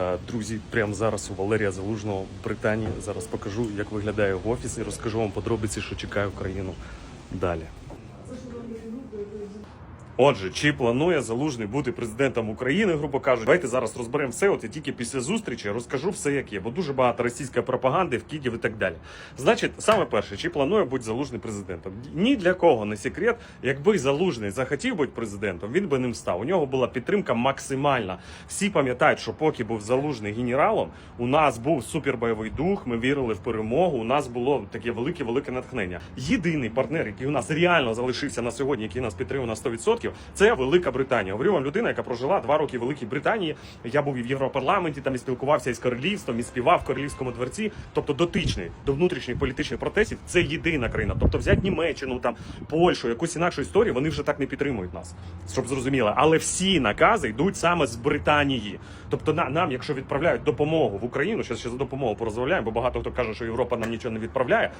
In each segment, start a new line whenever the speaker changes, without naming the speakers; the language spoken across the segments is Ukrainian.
Е, Друзі, прямо зараз у Валерія Залужного в Британії. Зараз покажу, як виглядає його офіс, і розкажу вам подробиці, що чекає Україну далі. Отже, чи планує залужний бути президентом України, грубо кажучи, давайте зараз розберемо все. От я тільки після зустрічі розкажу все, як є, бо дуже багато російської пропаганди, вкидів і так далі. Значить, саме перше, чи планує бути залужний президентом? Ні для кого не секрет. Якби залужний захотів бути президентом, він би ним став. У нього була підтримка максимальна. Всі пам'ятають, що поки був залужний генералом, у нас був супербойовий дух. Ми вірили в перемогу. У нас було таке велике велике натхнення. Єдиний партнер, який у нас реально залишився на сьогодні, який нас підтримує на 100%, це Велика Британія. Говорю вам людина, яка прожила два роки в Великій Британії. Я був і в Європарламенті, там і спілкувався із королівством, і співав в королівському дворці. Тобто дотичний до внутрішніх політичних протестів. Це єдина країна. Тобто взяти Німеччину, там Польщу, якусь інакшу історію, вони вже так не підтримують нас, щоб зрозуміло. Але всі накази йдуть саме з Британії. Тобто на, нам, якщо відправляють допомогу в Україну, ще за допомогу порозмовляємо, бо багато хто каже, що Європа нам нічого не відправляє.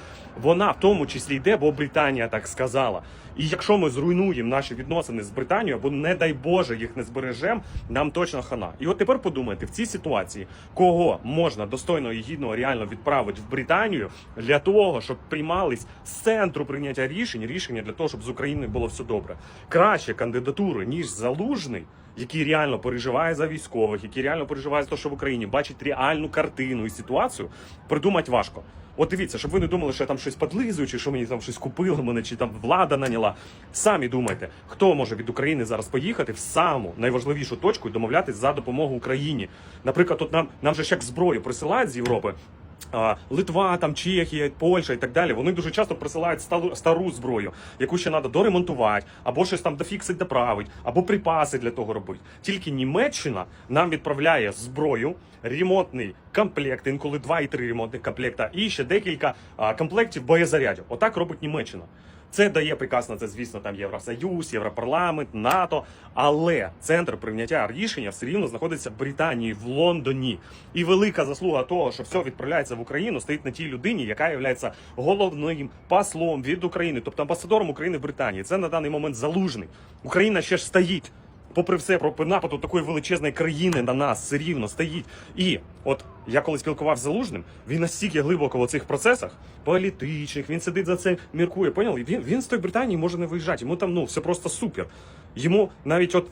Вона в тому числі йде, бо Британія так сказала. І якщо ми зруйнуємо наші відносини з Британією, або не дай Боже їх не збережемо, нам точно хана. І от тепер подумайте в цій ситуації, кого можна достойно і гідно реально відправити в Британію для того, щоб приймались з центру прийняття рішень, рішення для того, щоб з Україною було все добре. Краще кандидатури ніж залужний. Який реально переживає за військових, який реально переживає за те, що в Україні бачить реальну картину і ситуацію, придумати важко. От дивіться, щоб ви не думали, що я там щось подлизую, чи що мені там щось купили мене, чи там влада наняла. Самі думайте, хто може від України зараз поїхати в саму найважливішу точку і домовлятись за допомогу Україні. Наприклад, тут нам нам же ж як зброю присилають з Європи. Литва, там Чехія, Польща і так далі. Вони дуже часто присилають стару, стару зброю, яку ще треба доремонтувати, або щось там дофіксить, доправить, або припаси для того робити. Тільки Німеччина нам відправляє зброю, ремонтний комплект, інколи два і три ремонтних комплекта, і ще декілька комплектів боєзарядів. Отак робить Німеччина. Це дає приказ на це, звісно, там Євросоюз, Європарламент, НАТО. Але центр прийняття рішення все рівно знаходиться в Британії, в Лондоні. І велика заслуга того, що все відправляється в Україну, стоїть на тій людині, яка є головним послом від України, тобто амбасадором України в Британії. Це на даний момент залужний. Україна ще ж стоїть. Попри все, про нападу такої величезної країни на нас все рівно стоїть. І от я коли спілкувався з залужним, він настільки глибоко в цих процесах політичних, він сидить за це, міркує. Поняли? Він він з тої Британії може не виїжджати. Йому там ну все просто супер. Йому навіть от.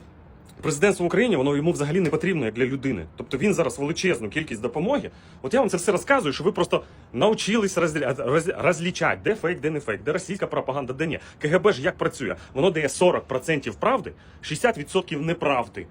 Президентство в Україні воно йому взагалі не потрібно як для людини. Тобто він зараз величезну кількість допомоги. От я вам це все розказую, що ви просто навчились розлі... розлічати, де фейк, де не фейк, де російська пропаганда, де ні. КГБ ж як працює? Воно дає 40% правди, 60% неправди.